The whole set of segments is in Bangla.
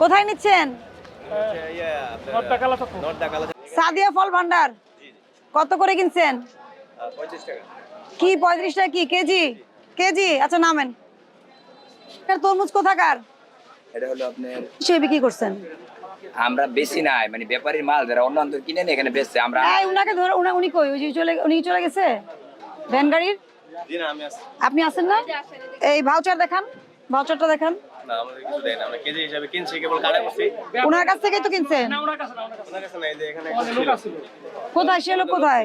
কোথায় নিচ্ছেন? সাদিয়া ফল ভান্ডার। কত করে কিনছেন? কি পঁয়ত্রিশ টাকা কি কেজি? কেজি? আচ্ছা নামেন। তরমুজ কোথাকার? এটা হলো আপনার সে বিক্রি করছেন। আমরা বেশি নাই মানে ব্যাপারীর মাল যারা অন্য অন্তর কিনে নিয়ে এখানে বেচছে আমরা এই উনাকে ধরে উনা উনি কই? ওই যে চলে উনি চলে গেছে? ভ্যান গাড়ির জি না আমি আসি আপনি আছেন না? এই ভাউচার দেখান ভাউচারটা দেখান। না আমাদের কিছু দেয় না। আমরা কেজি হিসাবে কিনছি কেবল কাটা করছি ওনার কাছ থেকেই তো কিনছেন? ওনার কাছে না যে এখানে একটা ছিল। কোথায় সে লোক কোথায়?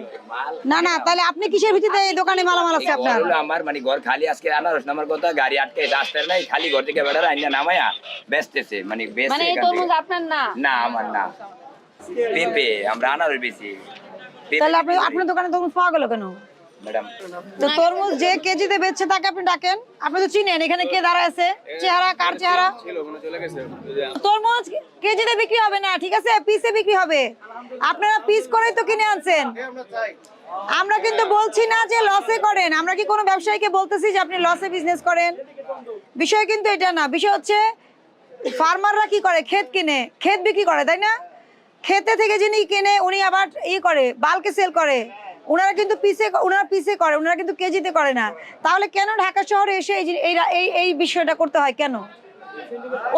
না না তাহলে আপনি কিসের ভিত্তিতে এই দোকানে মালামাল আছে আপনার? আমার মানে ঘর খালি আজকে আনারস নামার কথা গাড়ি আটকে নাই খালি ঘর থেকে বেড়ার আইনা নামায়া বেচতেছে মানে মানে এই এখান তরমুজ থেকে। আপনার না? না আমার না। পেঁপে আমরা আনারস বেশি তাহলে আপনি আপনার দোকানে তরমুজ পাওয়া গেল কেন? ম্যাডাম। তো তরমুজ যে কেজিতে বেচছে তাকে আপনি ডাকেন। আপনি তো চিনেন এখানে কে দাঁড়ায় আছে। চেহারা, কার চেহারা? তরমুজ কেজিতে বিক্রি হবে না, ঠিক আছে? পিসে বিক্রি হবে। আপনারা পিস করেই তো কিনে আনছেন। আমরা কিন্তু বলছি না যে লসে করেন। আমরা কি কোনো ব্যবসায়ীকে বলতেছি যে আপনি লসে বিজনেস করেন? বিষয় কিন্তু এটা না। বিষয় হচ্ছে ফার্মাররা কি করে? ক্ষেত কিনে। ক্ষেত বিক্রি করে, তাই না? ক্ষেতে থেকে যিনি কিনে, উনি আবার ই করে বালকে সেল করে। ওনারা কিন্তু পিসে ওনারা পিসে করে ওনারা কিন্তু কেজিতে করে না। তাহলে কেন ঢাকা শহরে এসে এই এই এই বিষয়টা করতে হয় কেন?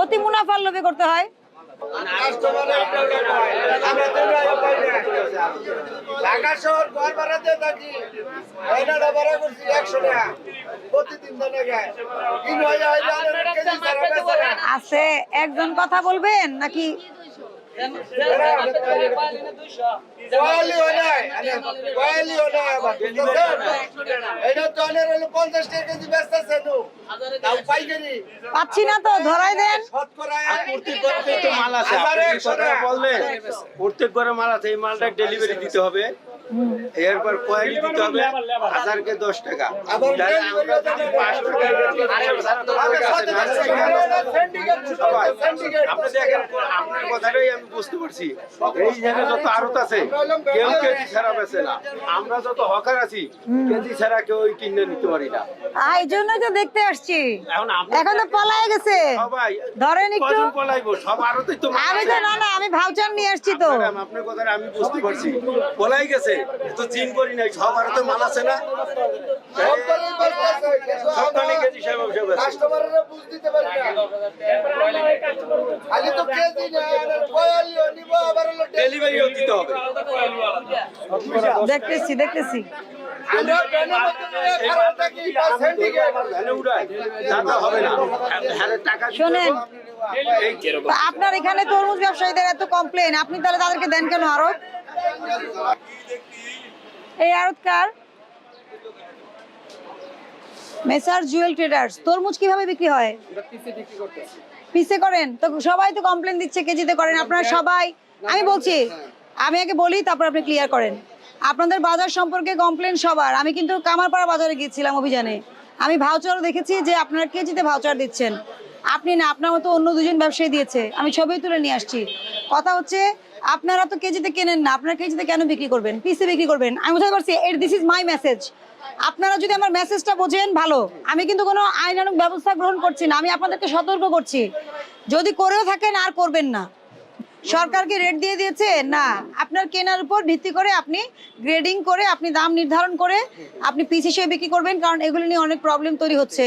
অতি মুনাফার লোভে করতে হয়? ঢাকা শহর ঘর ভাড়াতে থাকি ভাড়া করছি একশো টাকা। প্রতিদিন দিনে গায় তিন হাজার হাজার কেজি ছাড়া বেচে না। আছে একজন কথা বলবেন নাকি পাচ্ছি না তো ধরাই দেন। প্রত্যেক ঘরে মাল আছে এই মালটা ডেলিভারি দিতে হবে। এরপর কোয়ালিটি দিতে হবে হাজারকে দশ টাকা। আপনি দেখেন আপনার কথাটাই আমি বুঝতে পারছি। এই জায়গায় যত আড়ত আছে কেউ কেজি ছাড়া বেছে না। আমরা যত হকার আছি কেজি ছাড়া কেউ কিনে নিতে পারি না। এই জন্যই তো দেখতে আসছি। এখন তো পলায় গেছে। সবাই ধরেন একটু। পলাইবো? সব আড়তই তো আমি তো না না আমি ভাউচার নিয়ে আসছি তো। আপনার কথাটা আমি বুঝতে পারছি। বলাই গেছে। তো চিন করি নাই সব আরও তো মাল আছে না? আছে দেখতেছি দেখতেছি। হ্যাঁ শোনেন। আপনার এখানে তরমুজ ব্যবসায়ীদের এত কমপ্লেন আপনি তাহলে তাদেরকে দেন কেন আরও? এই আড়তকার মেসার জুয়েল ট্রেডার্স তরমুজ কীভাবে বিক্রি হয়? পিসে করেন? তো সবাই তো কমপ্লেন দিচ্ছে কেজিতে করেন। আপনারা সবাই আমি বলছি আমি আগে বলি তারপর আপনি ক্লিয়ার করেন। আপনাদের বাজার সম্পর্কে কমপ্লেন সবার। আমি কিন্তু কামারপাড়া বাজারে গিয়েছিলাম অভিযানে। আমি ভাউচারও দেখেছি যে আপনারা কেজিতে ভাউচার দিচ্ছেন। আপনি না, আপনার মতো অন্য দুজন ব্যবসায়ী দিয়েছে। আমি ছবি তুলে নিয়ে আসছি। কথা হচ্ছে, আপনারা তো কেজিতে কেনেন না। আপনারা কেজিতে কেন বিক্রি করবেন? পিসে বিক্রি করবেন? আমি বুঝতে পারছি, এর দিস ইজ মাই মেসেজ আপনারা যদি আমার মেসেজটা বোঝেন, ভালো। আমি কিন্তু কোনো আইনানুক ব্যবস্থা গ্রহণ করছি না। আমি আপনাদেরকে সতর্ক করছি। যদি করেও থাকেন, আর করবেন না। সরকার কি রেট দিয়ে দিয়েছে? না। আপনার কেনার উপর ভিত্তি করে আপনি গ্রেডিং করে আপনি দাম নির্ধারণ করে আপনি পিস হিসেবে বিক্রি করবেন কারণ এগুলো নিয়ে অনেক প্রবলেম তৈরি হচ্ছে।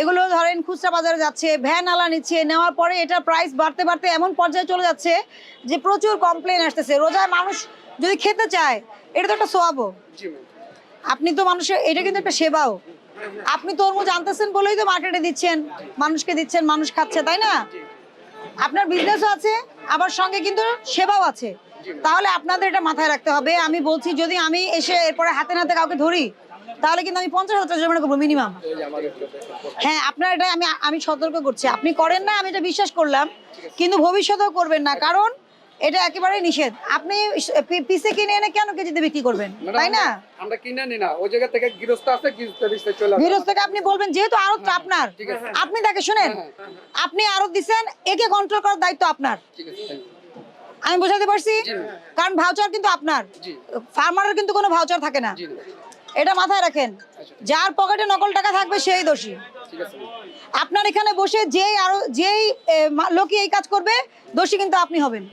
এগুলো ধরেন খুচরা বাজারে যাচ্ছে ভ্যান আলা নিচ্ছে নেওয়ার পরে এটা প্রাইস বাড়তে বাড়তে এমন পর্যায়ে চলে যাচ্ছে যে প্রচুর কমপ্লেন আসতেছে। রোজায় মানুষ যদি খেতে চায় এটা তো একটা সোয়াবো আপনি তো মানুষের এটা কিন্তু একটা সেবাও। আপনি তরমুজ আনতেছেন বলেই তো মার্কেটে দিচ্ছেন মানুষকে দিচ্ছেন মানুষ খাচ্ছে তাই না? আপনার বিজনেসও আছে আবার সঙ্গে কিন্তু সেবাও আছে। তাহলে আপনাদের এটা মাথায় রাখতে হবে। আমি বলছি, যদি আমি এসে এরপরে হাতে নাতে কাউকে ধরি, তাহলে কিন্তু আমি পঞ্চাশ হাজার জমানো করব মিনিমাম হ্যাঁ আপনার এটা আমি আমি সতর্ক করছি। আপনি করেন না, আমি এটা বিশ্বাস করলাম। কিন্তু ভবিষ্যতেও করবেন না। কারণ এটা একেবারেই নিষেধ। আপনি পিসে কিনে এনে কেন কেজিতে বিক্রি করবেন? তাই না? আমরা কিনে নি না। ওই জায়গা থেকে গৃহস্থ আছে গৃহস্থ লিস্টে চলে আসে। বিরোধ থেকে আপনি বলবেন যেহেতু আরতটা আপনার। আপনি তাকে শুনেন। আপনি আরত দিচ্ছেন একে কন্ট্রোল করার দায়িত্ব আপনার। ঠিক আছে আমি বোঝাতে পারছি? কারণ ভাউচার কিন্তু আপনার। ফার্মারের কিন্তু কোনো ভাউচার থাকে না। এটা মাথায় রাখেন। যার পকেটে নকল টাকা থাকবে সেই দোষী। আপনার এখানে বসে যেই আরও যেই লোকই এই কাজ করবে দোষী কিন্তু আপনি হবেন।